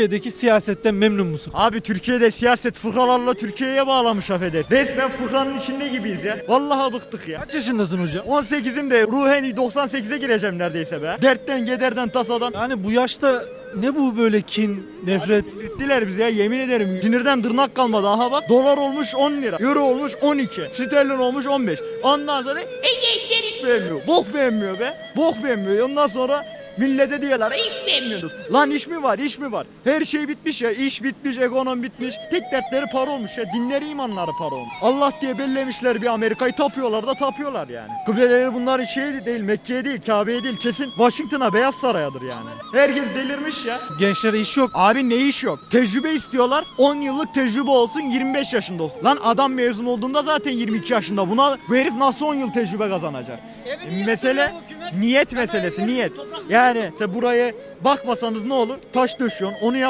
Türkiye'deki siyasetten memnun musun? Abi Türkiye'de siyaset fıkralarla Türkiye'ye bağlamış affedersin. Resmen fıkranın içinde gibiyiz ya. Vallahi bıktık ya. Kaç yaşındasın hocam? 18'im de ruhen 98'e gireceğim neredeyse be. Dertten, kederden, tasadan. Yani bu yaşta ne bu böyle kin, nefret? Bittiler bize ya yemin ederim. Sinirden tırnak kalmadı. Aha bak dolar olmuş 10 lira. Euro olmuş 12. Sterlin olmuş 15. Ondan sonra e gençler hiç beğenmiyor. Bok beğenmiyor be. Bok beğenmiyor. Ondan sonra millete diyorlar iş beğenmiyoruz. Lan iş mi var iş mi var? Her şey bitmiş ya. İş bitmiş, ekonomi bitmiş. Tek dertleri para olmuş ya. Dinleri imanları para olmuş. Allah diye bellemişler bir Amerika'yı tapıyorlar da tapıyorlar yani. Kıbleleri bunlar şey değil Mekke'ye değil Kabe'ye değil kesin Washington'a Beyaz Saray'adır yani. Herkes delirmiş ya. Gençlere iş yok. Abi ne iş yok? Tecrübe istiyorlar. 10 yıllık tecrübe olsun 25 yaşında olsun. Lan adam mezun olduğunda zaten 22 yaşında. Buna bu herif nasıl 10 yıl tecrübe kazanacak? E, Mesele niyet meselesi niyet. Yani işte buraya bakmasanız ne olur? Taş döşüyorsun onu yap.